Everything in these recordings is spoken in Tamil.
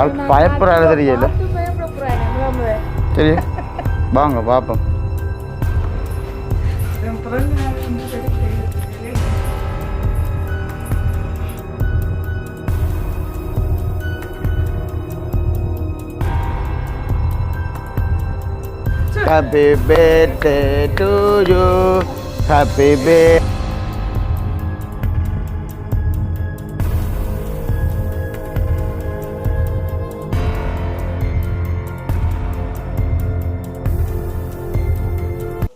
அவள் பயப்படுறாரு தெரியல பார்த்து பயப்பட போறாங்க முதல் முதல். சரி வாங்க பார்ப்போம் என் பிறந்த நாள் வந்து கிடைக்கல. ஹாப்பி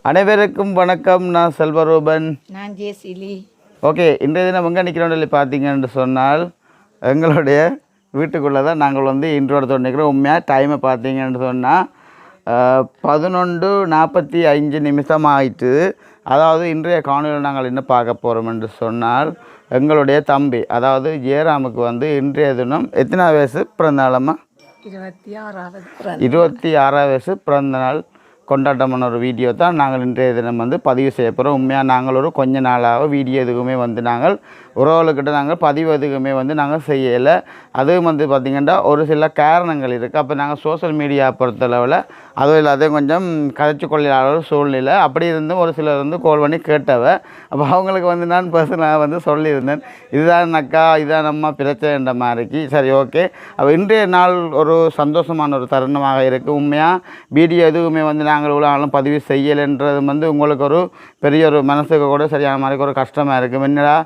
அனைவருக்கும் வணக்கம். நான் செல்வரூபன். நான் ஜேசிலி ஓகே இன்றைய தினம் எங்கே நிற்கிறோம் சொல்லி பார்த்தீங்கன்னு சொன்னால் எங்களுடைய வீட்டுக்குள்ளே தான் நாங்கள் வந்து இன்றோட நிற்கிறோம் உண்மையாக டைமை பார்த்தீங்கன்னு சொன்னால் பதினொன்று நாற்பத்தி அஞ்சு நிமிஷம் ஆயிட்டு அதாவது இன்றைய காணொலியில் நாங்கள் என்ன பார்க்க போகிறோம் என்று சொன்னால் எங்களுடைய தம்பி அதாவது ஜெயராமுக்கு வந்து இன்றைய தினம் எத்தனை வயசு? பிறந்தாளம்மா இருபத்தி ஆறாவது. பிறந்த இருபத்தி ஆறாம் வயசு. பிறந்த நாள். கொண்டாட்டமான ஒரு வீடியோ தான் நாங்கள் இன்றைய தினம் வந்து பதிவு செய்ய போகிறோம் உண்மையாக நாங்கள் ஒரு கொஞ்ச நாளாக வீடியோ எதுக்குமே வந்து நாங்கள் உறவுகளுக்கிட்ட நாங்கள் பதிவு எதுக்குமே வந்து நாங்கள் செய்யலை. அதுவும் வந்து பார்த்திங்கன்னா ஒரு சில காரணங்கள் இருக்குது அப்போ நாங்கள் சோஷியல் மீடியா பொறுத்தளவில் அதுவும் இல்லாத கொஞ்சம் கதைச்சு கொள்ளையாளர் ஒரு சூழ்நிலை. அப்படி இருந்தும் ஒரு சிலர் வந்து கால் பண்ணி கேட்டவ அப்போ அவங்களுக்கு வந்து நான் பர்சனலாக வந்து சொல்லியிருந்தேன். இதுதான் அக்கா இதுதான் நம்ம பிரச்சனைன்ற மாதிரிக்கு. சரி ஓகே அப்போ இன்றைய நாள் ஒரு சந்தோஷமான ஒரு தருணமாக இருக்குது உண்மையாக வீடியோ எதுவுமே வந்து நாங்கள் இவ்வளோ ஆளும் பதிவு செய்யலைன்றது வந்து உங்களுக்கு ஒரு பெரிய ஒரு மனசுக்கு கூட சரியான மாதிரி ஒரு கஷ்டமாக இருக்குது என்னடா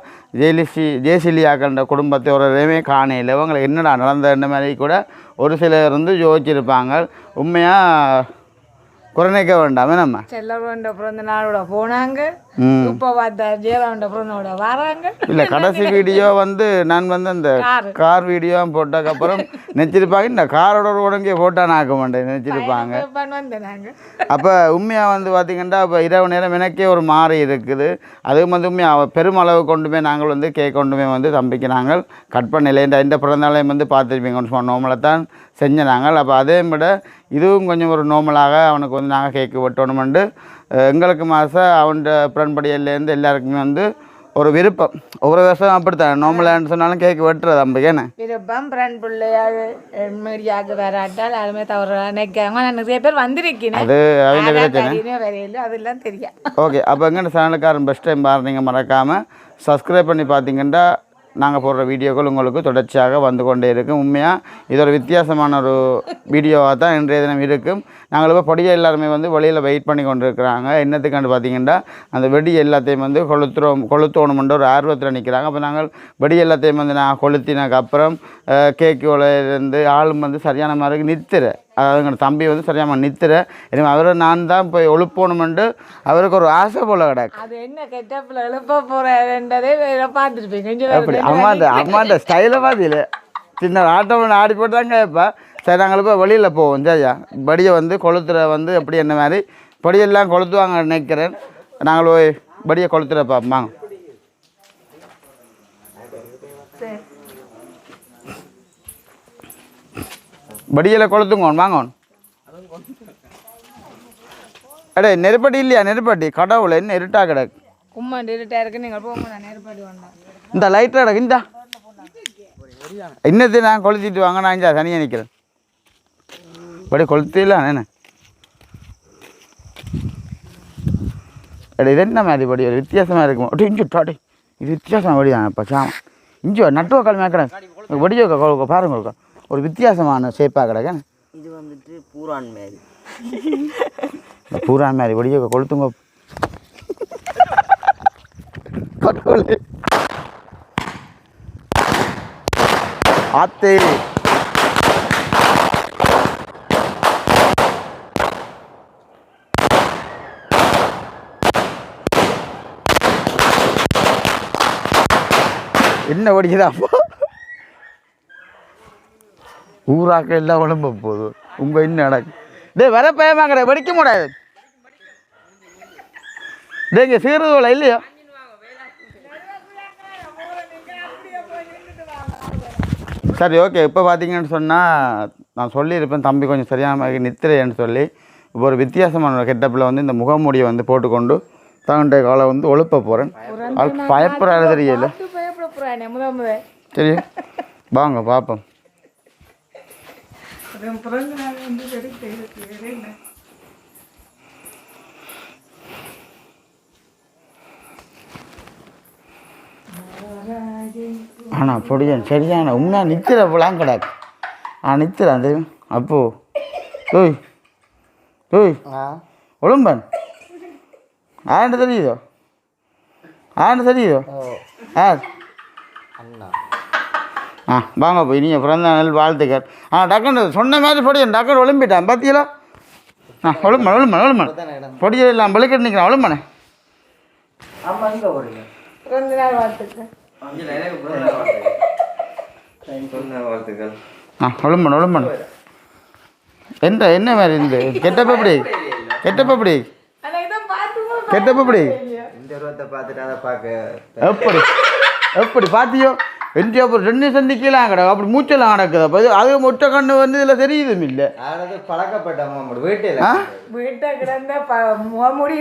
ஜெயலிசி ஜெயசிலியாக்கன்ற குடும்பத்தை ஒரு இதுவுமே காணையில். இவங்களுக்கு என்னடா நடந்தன்ற மாதிரி கூட ஒரு சிலர் வந்து யோசிச்சிருப்பாங்க. உண்மையாக குறைநிக்க வேண்டாமே. நம்ம செல்லவண்ட பிறந்த நாளோட போனாங்க. இப்ப பார்த்தா ஜெயராமண்ட பிறந்தோட வராங்க. இல்லை கடைசி வீடியோ வந்து நான் வந்து அந்த காரு. வீடியோ போட்டதுக்கப்புறம் நினச்சிருப்பாங்க இந்த காரோட ஒரு உடனே ஃபோட்டோ நாக்க மாட்டேன் நினச்சிருப்பாங்க. அப்போ உண்மையாக வந்து பார்த்திங்கன்னா இப்போ இரவு நேரம் எனக்கே ஒரு மாறி இருக்குது. அதுவும் வந்து உண்மையாக பெருமளவு கொண்டு போய் நாங்கள் வந்து கேக் கொண்டு போய் வந்து தம்பிக்கு நாங்கள் கட் பண்ணல. இந்த இந்த பிறந்தநாளையும் வந்து பார்த்துருப்பீங்கன்னு சொன்ன நோமலை தான் செஞ்ச நாங்கள். அப்போ அதே விட இதுவும் கொஞ்சம் ஒரு நோமலாக அவனுக்கு வந்து நாங்கள் கேக்கு வெட்டணுமெண்டு. எங்களுக்கு மாதம் அவன்கிட்ட பிறன்படியிலேருந்து எல்லாருக்குமே வந்து ஒரு விருப்பம். ஒவ்வொரு வருஷம் அப்படித்தான். நோமலான்னு சொன்னாலும் கேக்கு வெட்டுறது தம்பிக்கு என்ன? விருப்பம். பிறன் பிள்ளையாள் மீடியாவுக்கு வராட்டால் அதுமே தவறு நினைக்காங்க நான் நிறைய பேர் வந்திருக்கேன். அது அவங்க பிரச்சனை வரையில அதெல்லாம் தெரியும் ஓகே அப்போ எங்கள் சேனலுக்காரன் பெஸ்ட் டைம் பாருங்க மறக்காமல் சப்ஸ்கிரைப் பண்ணி பார்த்தீங்கன்னா நாங்கள் போடுற வீடியோக்கள் உங்களுக்கு தொடர்ச்சியாக வந்து கொண்டே இருக்கும். உண்மையாக இது ஒரு வித்தியாசமான ஒரு வீடியோவாக தான் இன்றைய தினம் இருக்கும். நாங்கள் இப்போ பொடியை எல்லாருமே வந்து வெளியில் வெயிட் பண்ணி கொண்டு இருக்கிறாங்க என்னத்துக்காண்டு பார்த்தீங்கன்னா அந்த வெடி எல்லாத்தையும் வந்து கொளுத்துறோம் கொளுத்தோணுமென்ற ஒரு ஆர்வத்தில் நிற்கிறாங்க அப்போ நாங்கள் வெடி எல்லாத்தையும் வந்து நான் கொளுத்தினதுக்கு அப்புறம் கேக்கு இருந்து ஆளும் வந்து சரியான மாதிரி நிறுத்துற அதாவது எங்கள் தம்பி வந்து சரியாக நிறுத்துற எனவே அவரை நான் தான் போய் ஒழுப்பணுமெண்டு அவருக்கு ஒரு ஆசை போல கிடக்கு. அது என்ன கெட்டப்பில் எழுப்ப போறேன்றதே பார்த்துருப்பீங்க கொஞ்சம் அப்படி அம்மாண்ட அம்மாண்ட ஸ்டைலை பார்த்தில சின்ன ஆட்டம் ஆடி போட்டு தான் கேட்பேன். சரி நாங்கள் இப்போ வெளியில் போவோம். சரியா படியை வந்து கொளுத்துற வந்து எப்படி என்ன மாதிரி? படியெல்லாம் கொளுத்துவாங்க நினைக்கிறேன். நாங்கள் போய் படியை கொளுத்துற பார்ப்போம். சரி படியில் கொளுத்துங்க வாங்க. அடே நெருப்படி இல்லையா நெருப்படி? கடவுளை என்ன இருட்டா கிடக்கு. கும்மாண்டு இருட்டா இருக்கு நீங்கள் போங்க பண்ணேன் இந்த லைட்டில் கிடக்கு இந்தா. இன்னத்தை நான் கொளுத்திட்டு வாங்க நான் இந்தா தனியாக நிற்கிறேன் படி கொளுத்தில என்ன எடே இது என்ன மாதிரி படி ஒரு வித்தியாசமாக இருக்கும் அடி இஞ்சி டாடி இது வித்தியாசமாக படி தான் இப்போ சாம இஞ்சி நட்டுவ கால் மேக்கிறேன் வடியோ பாருங்க. ஒரு வித்தியாசமான ஷேப்பாக கிடக்கு இது வந்துட்டு பூரான் மாதிரி இந்த பூரா மாதிரி வடியோ கொளுத்துங்க. ஆத்தே என்ன வடிக்குதா அப்போ? ஊராக்க எல்லாம் உடம்ப போகுது. உங்க இன்னும் நடக்கு. டேய் வர பயமாங்கடா வெடிக்க முடியாது டேய் இங்கே சீரதுல இல்லையா? சரி ஓகே இப்போ பார்த்தீங்கன்னு சொன்னால் நான் சொல்லியிருப்பேன் தம்பி கொஞ்சம் சரியான நித்திரைன்னு சொல்லி. இப்போ ஒரு வித்தியாசமான கெட்டப்பில் வந்து இந்த முகமூடியை வந்து போட்டுக்கொண்டு தன்னுடைய காலை வந்து ஒழுப்ப போகிறேன் அது பயப்படுறாரு தெரியல. போறானே முத முத. சரி வாங்க பார்ப்போம் ஆனால் பொடியன் சரியான உண்மையா நித்திர போலாம் கிடக்கு. ஆ நித்திரம் தெரியும் அப்போ. ஓய் ஓய் ஒழும்பன் ஆண்டு தெரியுதோ? ஆண்டு தெரியுதோ? ஆ. அண்ணா. ஆ வாங்க போய் நீங்கள் பிறந்த நாள் வாழ்த்துக்கள். ஆ டக்குன்னு சொன்ன மாதிரி பொடியன் டக்குன்னு ஒழும்பிட்டான். பார்த்தீங்களா ஆ ஒழும்பன் ஒழும்பன் ஒழும்பன் பொடியல் இல்லாமல் வெளிக்கிட்டு நிற்கிறான் பிறந்த நாள் வாழ்த்துக்கள். வாழ்த்துக்கள். ஆ ஒழும்பன் ஒழும்பன் என்ன என்ன மாதிரி இருந்து? கெட்டப்ப எப்படி? கெட்டப்ப எப்படி? கெட்டப்ப எப்படி? எப்படி பார்த்தியோ என்ஜி அப்புறம் ரெண்டு சந்திக்கலாம் கிடக்கு அப்படி மூச்செல்லாம் நடக்குது. அப்போ இது அது மொட்டை கண்ணு வந்து இதில் தெரியுதும் இல்லை. பழக்கப்பட்ட வீட்டில் வீட்டை கிடந்த முகமுடி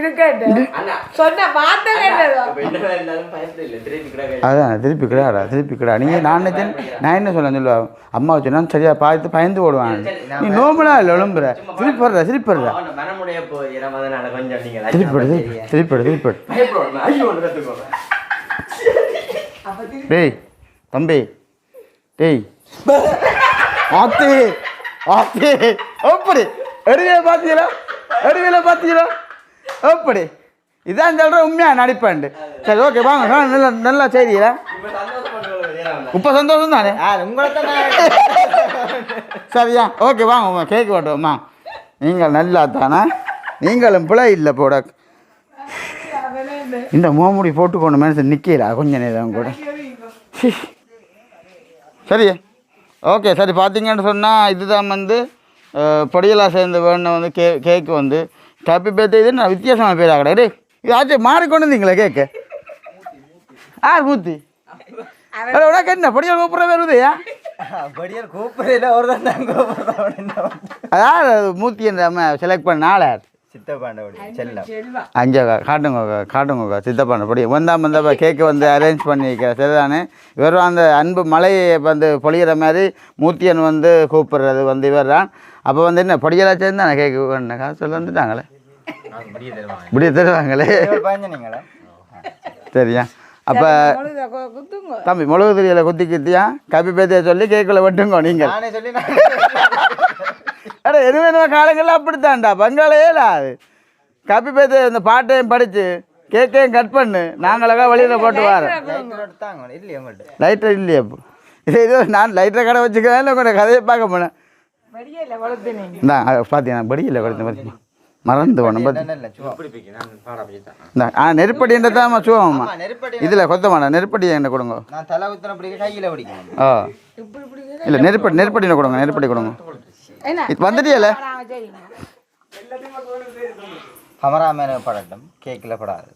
அதான் திருப்பி கிடாடா திருப்பி கிடா. நீங்கள் நான் நினைச்சேன் நான் என்ன சொல்ல சொல்லுவா? அம்மா வச்சுனா சரியா பார்த்து பயந்து ஓடுவான். நீ நோம்பலா இல்லை எழும்புற திருப்பி வர்ற திருப்பி வர்ற மனமுடைய போய் அதனால டேய் தம்பி டேய். ஆத்து ஆத்து. எப்படி எடுவில பார்த்தீங்களா எடுவில பார்த்தீங்களா எப்படி இதான் சொல்கிற உண்மையா நடிப்பாண்டு சரி ஓகே வாங்க. நல்லா நல்லா செய்தியா இப்போ சந்தோஷம் தானே? சரியா ஓகே வாங்க கேக் வெட்டுவோம்மா நீங்கள் நல்லா தானே? நீங்களும் பிள்ளை இல்லை போட. இந்த மோமுடி போட்டுக்கொண்டு மனுஷன் நிற்கல கொஞ்ச நேரம் கூட. சரி ஓகே சரி பார்த்தீங்கன்னு சொன்னால் இதுதான் வந்து பொடியெல்லாம் சேர்ந்து வேணும் வந்து கே கேக்கு வந்து. ஹாப்பி பர்த்டே இது நான் வித்தியாசமான பேர் ஆகடா டேய் இது ஆச்சு மாறிக்கொண்டு வந்தீங்களா கேக்கு? ஆ மூத்தி உனக்கு என்ன பொடியல் கூப்பிட்ற பேர் உதயா படியார் கூப்பிடல ஒரு தான் கூப்பிடுறோம். அதான் மூத்தி என்ற அம்மா செலக்ட் பண்ண நாளார் சித்தப்பாண்டபடி செல்லம். அஞ்சா காட்டுங்க காட்டுங்க சித்தப்பான படி வந்தால் வந்தப்ப கேக்கு வந்து அரேஞ்ச் பண்ணி வைக்கிற சரிதானே இவரும் அந்த அன்பு மலையை வந்து பொழியிற மாதிரி மூர்த்தியன் வந்து கூப்பிடுறது வந்து இவர் தான். அப்போ வந்து என்ன படியெல்லாம் சேர்ந்து நான் கேக்கு வேணும் காசு சொல்ல வந்துட்டாங்களே? இப்படியே தருவாங்களே. சரியா? அப்போ குத்துங்க. தம்பி தெரியல குத்தி கித்தியா? கப்பி பேத்திய சொல்லி கேக்குள்ள வெட்டுங்க நீங்கள் நானே சொல்லி நான் அட எதுவுமே நம்ம காலங்கள்லாம் அப்படித்தான்டா. பங்காளே அது. கப்பி பேத்து இந்த பாட்டையும் படித்து கேக்கையும் கட் பண்ணு நாங்களா வழியில் போட்டு வரோம் லைட்டர் இல்லையா இப்போ இது இது நான் லைட்டர் கடை வச்சுக்கிறேன் இல்லை உங்களோட கதையை பார்க்க போனேன். இந்த பார்த்தீங்கன்னா படியில் கொடுத்த மாதிரி மறந்து போனோம் பார்த்து சும்மா. நான் ஆ நெருப்படின்ற தான் சுவம்மா ஆமா நெருப்படி இதில் கொத்த மாட்டேன் நெருப்படி என்ன கொடுங்க. நான் தலை ஊத்தின பிடிக்க கையில பிடிக்கணும் ஆ. இல்லை நெருப்படி நெருப்படியில் கொடுங்க நெருப்படி கொடுங்க. என்ன? வந்துட்டியல சரிங்க கமராமேன படட்டும் கேக்கில் படாது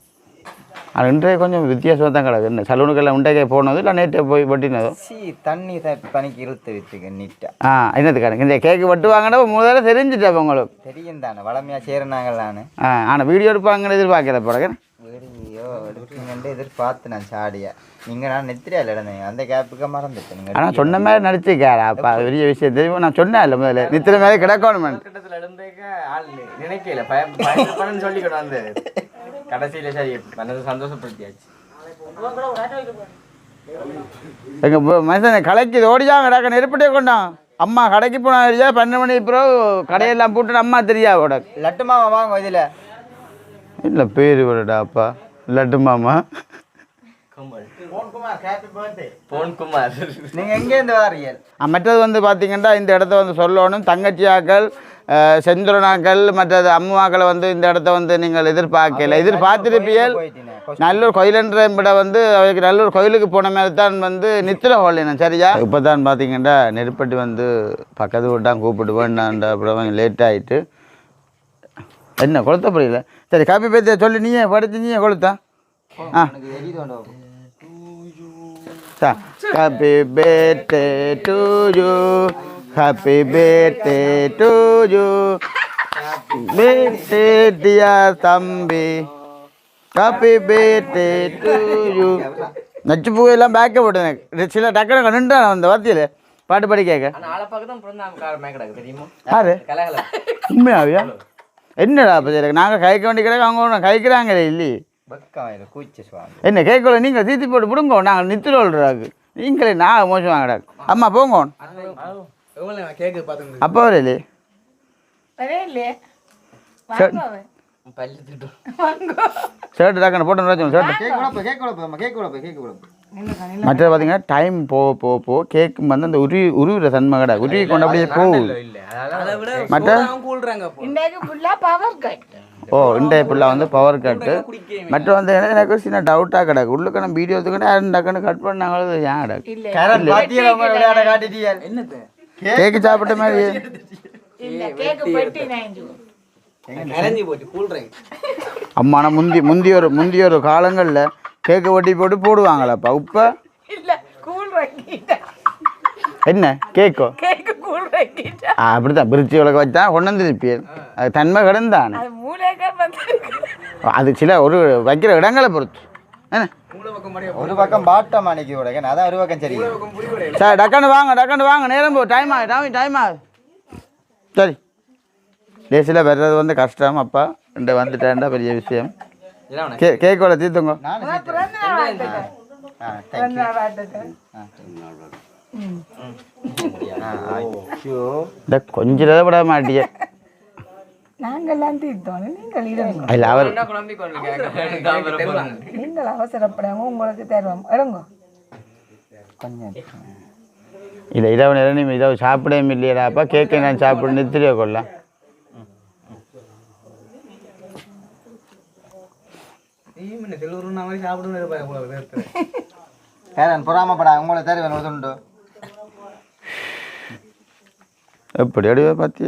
அது இன்றைய கொஞ்சம் வித்தியாசமாக தான் கிடக்கு. என்ன சலூனுக்கெல்லாம் உண்டைக்கே போனது இல்லை நேற்றே போய் வெட்டினதோ சி தண்ணி பனிக்கு இழுத்து விட்டுக்க நீட்டா. ஆ என்னத்துக்காரங்க இந்த கேக்கு வெட்டு வாங்கினா முதல்ல தெரிஞ்சுட்டேன் உங்களுக்கு. தெரியும் தானே வளமையா சேருனாங்கள் நானு. ஆ ஆனால் வீடியோ எடுப்பாங்கன்னு எதிர்பார்க்கல பிறகு வீடியோ எடுப்பீங்கன்ட்டு எதிர்பார்த்து நான் சாடியா. நீங்க நான் நெத்திரியால் இருந்தேன் அந்த கேப்புக்கு மறந்துட்டேன். ஆனால் சொன்ன மாதிரி நடிச்சுக்காரா அப்பா பெரிய விஷயம் தெரியும்? நான் சொன்னேன் இல்லை முதல்ல. நித்திர மேலே கிடக்கணும் கிட்டத்தில் இருந்தேக்க ஆள் நினைக்கல. பயம் சொல்லிக்கணும் வந்து கடைசியில சரி மனதை சந்தோஷப்படுத்தியாச்சு. எங்கள் மனுஷனை கலைக்கு ஓடிஜாங்க கிடக்க நெருப்பட்டே கொண்டான் அம்மா கடைக்கு போனா பன்னெண்டு மணி பிறகு கடையெல்லாம் போட்டு அம்மா தெரியா கூட லட்டு மாமா வாங்க இதுல. இல்லை பேர் விடடா அப்பா. லட்டு மாமா. மற்றது வந்து பார்த்தீங்கன்னா இந்த இடத்த வந்து சொல்லணும். தங்கச்சியாக்கள் செந்துரனாக்கள் மற்றது அம்மாக்களை வந்து இந்த இடத்த வந்து நீங்கள் எதிர்பார்க்கல. எதிர்பார்த்திருப்பியல் நல்லூர் கோயிலன்ற விட வந்து அவருக்கு நல்லூர் கோயிலுக்கு போன மாதிரி தான் வந்து நித்திர ஹோலினம் சரியா? இப்போ தான் பார்த்தீங்கன்னா நெருப்பட்டி வந்து பக்கத்து வீட்டான் கூப்பிட்டு வேண்டான்ற அப்புறம் லேட் ஆகிட்டு என்ன கொளுத்த புரியல. சரி காப்பி பேத்திய சொல்லி நீயே படித்து நீயே கொளுத்தா. ஆ. Happy birthday to you happy birthday to you. birthday dear தம்பி ஹாப்பி birthday டு யூ. நச்சு பூ எல்லாம் பேக்க போட்டேன். சில டக்குனு நின்றான் அந்த வார்த்தையில் பாட்டு பாடி கேட்க. யாரு? கலகல உண்மையாவியா என்னடா அப்போ சரி நாங்கள் கைக்க வேண்டி கிடக்கு அவங்க கைக்கிறாங்களே இல்லையே. பக்கம் கூச்ச சுவாமி. என்ன கேட்கல நீங்கள் தீத்தி போட்டு விடுங்கோ நாங்கள் நித்திர சொல்கிறாக்கு நீங்களே நான் மோசம் வாங்கடாக்கு அம்மா போங்க. அப்போ வரலே வரே இல்லையே. வாங்க அவன். பல்லு திட்டு வாங்கோ. ஷர்ட் டக்குன்னு போட்டு ஷர்ட் கேக் குழப்ப மற்றது பார்த்தீங்கன்னா டைம் போக போக போக கேக்கு வந்து அந்த உருவி உருவிற தன்மை கடை உருவி கொண்டு அப்படியே விட மற்ற? ஓ இன்றைய ஃபுல்லாக வந்து பவர் கட்டு மற்ற வந்து என்ன- எனக்கு சின்ன டவுட்டாக கிடக்கு. உள்ளுக்கு நம்ம வீடியோ எடுத்துக்கிட்டு டக்குன்னு கட் பண்ணாங்களோ ஏன் கிடக்கு? கேக்கு சாப்பிட்ட மாதிரி அம்மா நான் முந்தி முந்தி ஒரு முந்தி ஒரு காலங்களில் கேக்கு ஒட்டி போட்டு போடுவாங்களப்பா இப்போ என்ன? கேக்கோ? அப்படித்தான். பிரிட்ஜி உலக வச்சா கொண்டு வந்துருப்பியல் அது தன்மை கிடந்தானே. அது மூளைக்கார் வந்து அது சில ஒரு வைக்கிற இடங்களை பொறுத்து. என்ன? ஒரு பக்கம் பாட்டம் அன்னைக்கு உடகன் அதான் ஒரு பக்கம் சரி. சரி டக்குன்னு வாங்க டக்குன்னு வாங்க. நேரம் போ டைம் ஆகுது டைம் ஆகுது சரி. டேஸில் வர்றது வந்து கஷ்டம் அப்பா. இந்த வந்துட்டேன்டா பெரிய விஷயம். கே வாழ்த்துக்கள் ஐயோ. இந்த கொஞ்சம் விட மாட்டியே. நாங்கள்லாம் தீர்த்தோம். நீங்கள் இருங்க இல்லை அவர் நீங்கள் அவசரப்படாம உங்களுக்கு தருவோம். எடுங்க கொஞ்சம். இல்லை இரவு நேரம் நீ இரவு சாப்பிடவே இல்லையடாப்பா. கேக்கை நான் சாப்பிட நித்திரியா கொள்ளலாம். கரண் பொறாமப்படா உங்களை தருவேன் ஒரு துண்டு எப்படி அடிவே பார்த்தி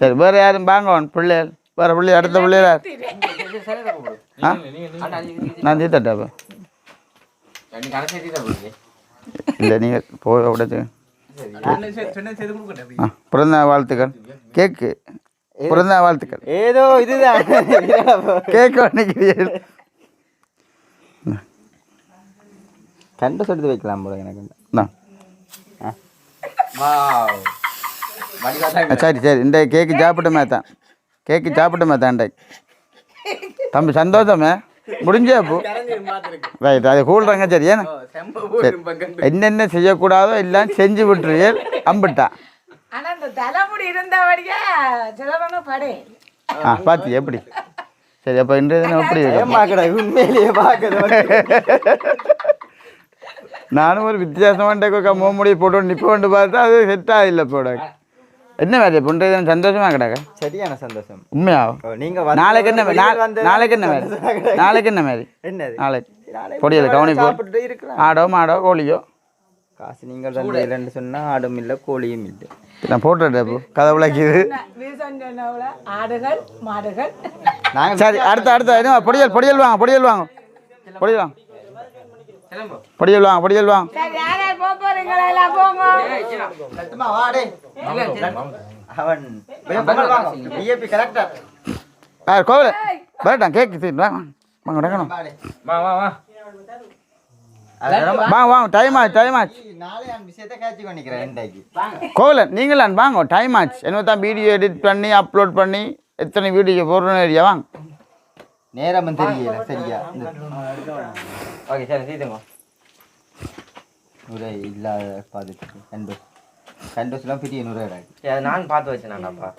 சரி வேறு யாரும் வாங்க பிள்ளைகள் வேறு பிள்ளை அடுத்த பிள்ளைகள் யார் ஆ நான் போச்சு இல்லை நீங்கள் போய் விடச்சு பிறந்த வாழ்த்துக்கள் கேக்கு பிறந்த வாழ்த்துக்கள். ஏதோ இதுதான். கேக்கு நினைக்கிறீர்கள் கண்டு சொல்லி வைக்கலாம் போல எனக்கு. சரி சரி. இந்த கேக்கு சாப்பிட்டுமே தான் கேக்கு சாப்பிட்டுமே தான் தம்பி சந்தோஷமே? முடிஞ்சே அப்போ ரைட் அது கூடுறாங்க சரி ஏன்னா சரி. என்னென்ன செய்யக்கூடாதோ எல்லாம் செஞ்சு விட்டுருவீர் அம்பிட்டா. ஆனா இந்த தலைமுடி இருந்தபடியா சிலவனும் படே. ஆ பார்த்தி எப்படி? சரி அப்போ இன்றைய தினம் எப்படி இருக்கு? பார்க்கடா உண்மையிலேயே பார்க்கறது நானும் ஒரு வித்தியாசமான மூமுடி போட்டு நிப்ப கொண்டு பார்த்தா அது செட் ஆகல போட என்ன இன்றைய தினம் சந்தோஷமா கிடக்க? சரியான சந்தோஷம். உண்மையாகும் ஓ, நீங்க நாளைக்கு என்ன நாளைக்கு என்ன மாதிரி நாளைக்கு என்ன மாதிரி என்னது? நாளைக்கு. பொடியல் கவனி போ சாப்பிட்டுட்டே இருக்கிறேன் ஆடோ மாடோ கோழியோ? காசு நீங்கள் தந்து இல்லைன்னு சொன்னா ஆடும் இல்லை கோழியும் இல்லை. நான் இப்போ. கதை சொன்னவள ஆடுகள் மாடுகள். நாங்கள் சரி அடுத்த அடுத்த பொடியல் பொடியல் வாங்க பொடியல் வாங்க. பொடியல் வாங்க. பொடியல் வாங்க பொடியல் வாங்க. கோவில்? வரட்டான் கேக்கு தீட்டு வாங்க. வாங்க வாங்க வாங்க டைம் ஆச்சு டைம் ஆச்சு. நாளை அந்த விஷயத்தை கேட்சி பண்ணிக்கிறேன் இன்றைக்கு. கோவில் நீங்களாம் வாங்க டைம் ஆச்சு. என்ன தான் வீடியோ எடிட் பண்ணி அப்லோட் பண்ணி எத்தனை வீடியோ போடுறோன்னு ஏரியா வாங்க. நேரமும் தெரியல சரியா? ஓகே சரி சீத்துங்க. நுரை இல்லாத பார்த்துட்டு கண்டு கண்டோஸ்லாம் பெரிய சரி அது நான் பார்த்து வச்சேனாடாப்பா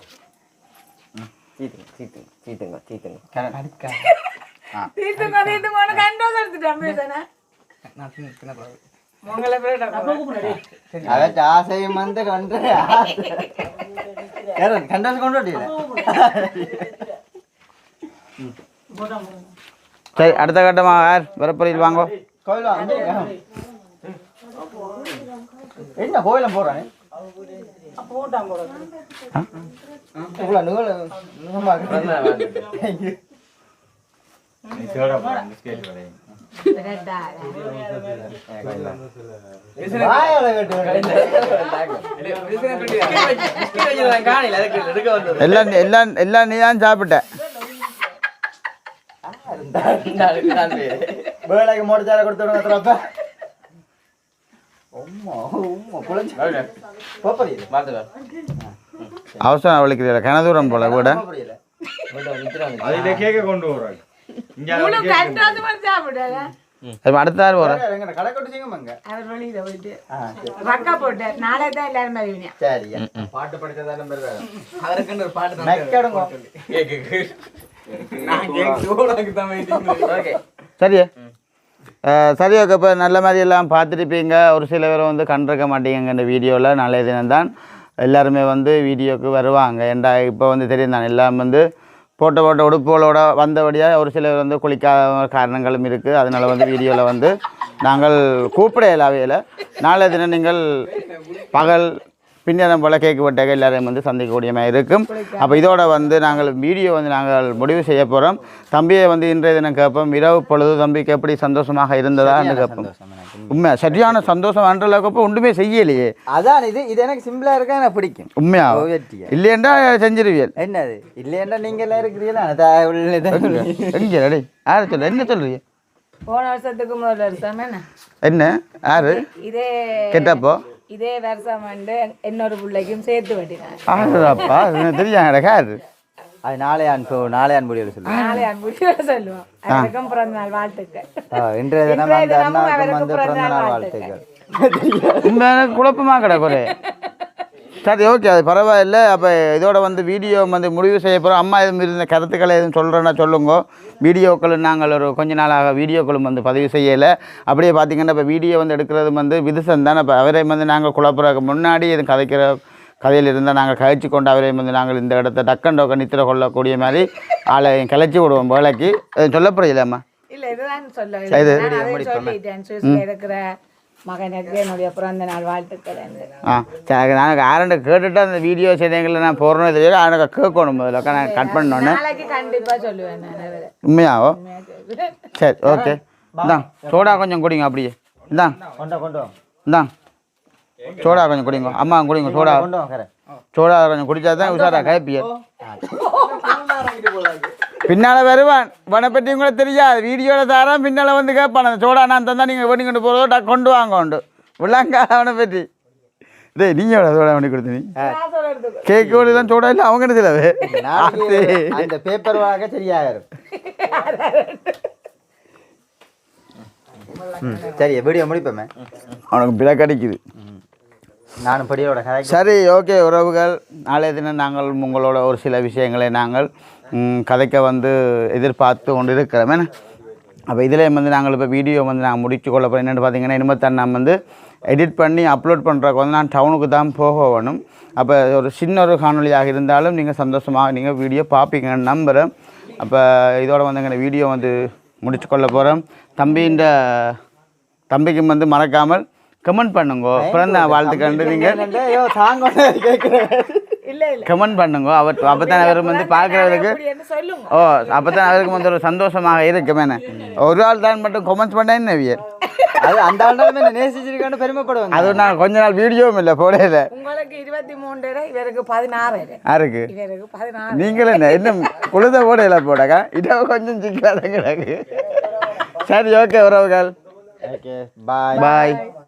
சீத்துங்க சீத்துங்க சீத்துங்க சீத்துங்க. கரெக்ட். தீர்த்துங்க தீர்த்துங்கன்னு கண்டோஸ் எடுத்துட்டேன் வீசனை உங்களை பேர் அவன் ஆசையும் வந்து கண்டு கண்டோஸ் கொண்டு சரி. அடுத்த கட்டமாக யார் வரப்பறையில் வாங்கோ கோயில் என்ன கோயிலம் போறானே இவ்வளோ எல்லாம் எல்லாம் எல்லாம் நீ தான் சாப்பிட்ட. வேலைக்கு மூணு சேலை கொடுத்து விடுங்க உம்மா உம்மா குழந்தை போப்பறியில பார்த்து அவசரம் அவளுக்கு கனதூரம் போல அதில் கேட்க கொண்டு வர்றாங்க. அடுத்த ஆள் போகிறேன் எங்க கடை கொட்டு செய்யுமாங்க அவர் வெளியில போயிட்டு. ஆ சரி. ரக்கா போட்டு நாளை தான் எல்லாரும் வருவீங்க. சரியா பாட்டு அவருக்குன்னு ஒரு பாட்டு சரி. ஓகே இப்போ நல்ல மாதிரி எல்லாம் பார்த்துருப்பீங்க. ஒரு சில பேர் வந்து கண்டிருக்க மாட்டீங்க இந்த வீடியோவில் நாளைய தினம்தான் எல்லாருமே வந்து வீடியோக்கு வருவாங்க. ஏண்டா இப்போ வந்து தெரியும் தான் எல்லாம் வந்து போட்ட போட்ட உடுப்புகளோட வந்தபடியாக ஒரு சிலர் வந்து குளிக்காத காரணங்களும் இருக்குது அதனால் வந்து வீடியோவில் வந்து நாங்கள் கூப்பிட இயலாவையில் நாளைய தினம் நீங்கள் பகல் பின்னரம் போல் கேக்கு வெட்டக எல்லாரையும் வந்து சந்திக்கக்கூடிய மாதிரி இருக்கும் அப்போ இதோட வந்து நாங்கள் வீடியோ வந்து நாங்கள் முடிவு செய்ய போகிறோம் தம்பியை வந்து இன்றைய தினம் கேட்போம். இரவு பொழுது தம்பிக்கு எப்படி சந்தோஷமாக இருந்ததான்னு கேட்போம். உண்மை சரியான சந்தோஷம். அன்ற அளவுக்கு ஒன்றுமே செய்யலையே. அதான் இது இது எனக்கு சிம்பிளா இருக்கா எனக்கு பிடிக்கும். உண்மையா? இல்லையென்றா செஞ்சிருவியல் என்னது? இல்லையண்டா நீங்க எல்லாம் இருக்கிறீங்களா எங்கே ரெடி யார் சொல்ல என்ன சொல்றீங்க? போன வருஷத்துக்கு முதல் வருஷம் என்ன? என்ன? யாரு? இதே கெட்டப்போ இதே வருஷம் வந்து இன்னொரு பிள்ளைக்கும் சேர்த்து வெட்டினார். ஆடுறாப்பா தெரியாங்க அது நாளை அன்பு நாளை அன்புடியில் சொல்லு நாளை அன்புடியோட சொல்லுவோம் அவருக்கும் பிறந்த நாள் வாழ்த்துக்கள் இன்றைய தினம் அந்த அண்ணாவுக்கும் வந்து பிறந்த நாள் வாழ்த்துக்கள். வாழ்த்துக்கள். உண்மையான குழப்பமாக கிடக்குறே. சரி ஓகே அது பரவாயில்ல. அப்போ இதோட வந்து வீடியோ வந்து முடிவு செய்ய போகிறோம் அம்மா எதுவும் இருந்த கருத்துக்களை எதுவும் சொல்கிறேன்னா சொல்லுங்க. வீடியோக்கள் நாங்கள் ஒரு கொஞ்ச நாளாக வீடியோக்களும் வந்து பதிவு செய்யலை. அப்படியே பார்த்தீங்கன்னா இப்போ வீடியோ வந்து எடுக்கிறது வந்து விதுசன் தானே. இப்போ அவரை வந்து நாங்கள் குழப்பறதுக்கு முன்னாடி எதுவும் கதைக்கிற கதையில் இருந்தால் நாங்கள் கழிச்சு கொண்டு அவரையும் வந்து நாங்கள் இந்த இடத்த டக்கன் டோக்கன் நித்திர கொள்ளக்கூடிய மாதிரி ஆளை கிளச்சி விடுவோம் வேலைக்கு. எதுவும் சொல்ல போகிறீங்களம்மா இல்ல இதுதான் சொல்ல இது- மகனுக்கு என்னுடைய பிறந்த நாள் வாழ்த்துக்கள் என்று. ஆ சரி நான் ஆரண்ட கேட்டுட்டு அந்த வீடியோ செய்திகளில் நான் போடுறேன்னு தெரியல. எனக்கு கேட்கணும் முதல்ல. நான் கட் பண்ணோன்னே. நாளைக்கு கண்டிப்பா சொல்லுவேன் நான் அவரை. உண்மையாவோ உண்மையா சொல்லுவேன். சரி ஓகே. இந்தாங்க சோடா கொஞ்சம் குடிங்க அப்படியே. இந்தாங்க கொண்டு வா, கொண்டு வா. இந்தாங்க சோடா கொஞ்சம் குடிங்க. அம்மா குடிங்க சோடா. சோடா கொஞ்சம் குடிச்சா தான் உஷாரா கைப்பியல் பின்னால வருவான். வனை பற்றி கூட தெரியாது. வீடியோவில் தாரான் பின்னால வந்து கேட்பான் அந்த சோடா நான் தந்தா நீங்கள் வேணிக்கிட்டு போகிறதோ டக் கொண்டு வாங்க உண்டு விளாங்க அவனை பற்றி டேய் நீ எவ்வளோ சோடா பண்ணி கொடுத்த நீ. கேக்கு தான் சோடா இல்லை அவங்க செலவு? அந்த பேப்பர் வாங்க சரியாயிரும். சரி வீடியோ முடிப்போமே. அவனுக்கு பிழை கிடைக்குது. நானும் படியோட சரி ஓகே உறவுகள். நாளைய தினம் நாங்கள் உங்களோட ஒரு சில விஷயங்களை நாங்கள் கதைக்க வந்து எதிர்பார்த்து கொண்டு இருக்கிறோம் அப்போ இதில் வந்து நாங்கள் இப்போ வீடியோ வந்து நாங்கள் முடிச்சு கொள்ள போகிறோம் என்னென்னு பார்த்தீங்கன்னா இனிமேல் நான் வந்து எடிட் பண்ணி அப்லோட் பண்ணுறதுக்கு வந்து நான் டவுனுக்கு தான் போக வேணும். அப்போ ஒரு சின்ன ஒரு காணொலியாக இருந்தாலும் நீங்கள் சந்தோஷமாக நீங்கள் வீடியோ பார்ப்பீங்கன்னு நம்புகிறேன் அப்போ இதோட வந்து எங்கள் வீடியோ வந்து முடிச்சு கொள்ள போகிறோம் தம்பின்ற தம்பிக்கு வந்து மறக்காமல் கமெண்ட் பண்ணுங்க. பிறந்த வாழ்த்துக்கண்டு நீங்கள் கமெண்ட் பண்ணுங்க. அவர் அப்போ தான் அவர் வந்து பார்க்குறவருக்கு ஓ அப்போ தான் அவருக்கு வந்து ஒரு சந்தோஷமாக இருக்கும் என்ன. ஒரு ஆள் தான் மட்டும் கமெண்ட்ஸ் பண்ண என்ன வியர் அது அந்த ஆண்டாலுமே என்ன நேசிச்சிருக்கான்னு பெருமைப்படுவாங்க. அது நான் கொஞ்ச நாள் வீடியோவும் இல்லை போடையில உங்களுக்கு இருபத்தி மூன்று இவருக்கு பதினாறு. யாருக்கு? இவருக்கு பதினாறு. நீங்களும் என்ன இன்னும் குழுத போடையில போடக்கா? இதை கொஞ்சம் சிக்கலாக கிடக்கு. சரி ஓகே உறவுகள். ஓகே பாய் பாய்